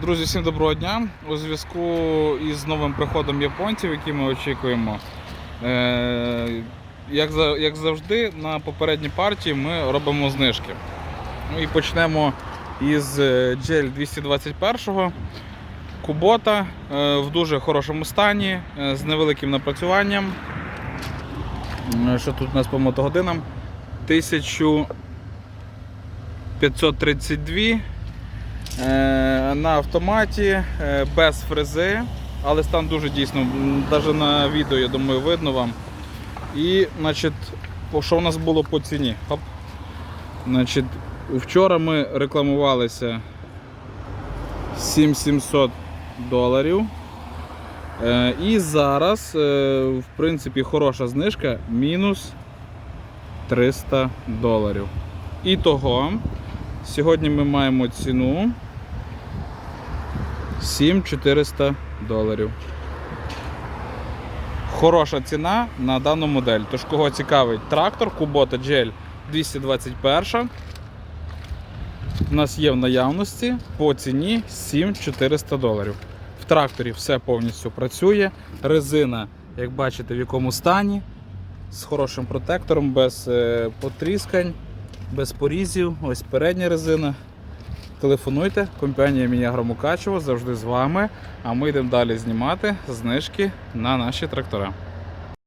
Друзі, всім доброго дня. У зв'язку із новим приходом японців, які ми очікуємо. Е, як, за- як завжди, на попередній партії ми робимо знижки. Ну і почнемо із е, GL 221 Кубота е, в дуже хорошому стані, е, з невеликим напрацюванням. Е, Що тут у нас по мотогодинам? 1532 Е, на автоматі, е, без фрези, але стан дуже дійсно, навіть на відео, я думаю, видно вам. І, значить, що у нас було по ціні? Хоп. Значить, вчора ми рекламувалися 7700 доларів. Е, І зараз, е, в принципі, хороша знижка мінус 300 доларів. І того, Сьогодні ми маємо ціну 7400 доларів. Хороша ціна на дану модель. Тож, кого цікавить трактор Kubota GL 221. У нас є в наявності по ціні 7400 доларів. В тракторі все повністю працює. Резина, як бачите, в якому стані, з хорошим протектором, без е, потріскань без порізів, ось передня резина. Телефонуйте, компанія Мінягро Мукачево завжди з вами. А ми йдемо далі знімати знижки на наші трактора.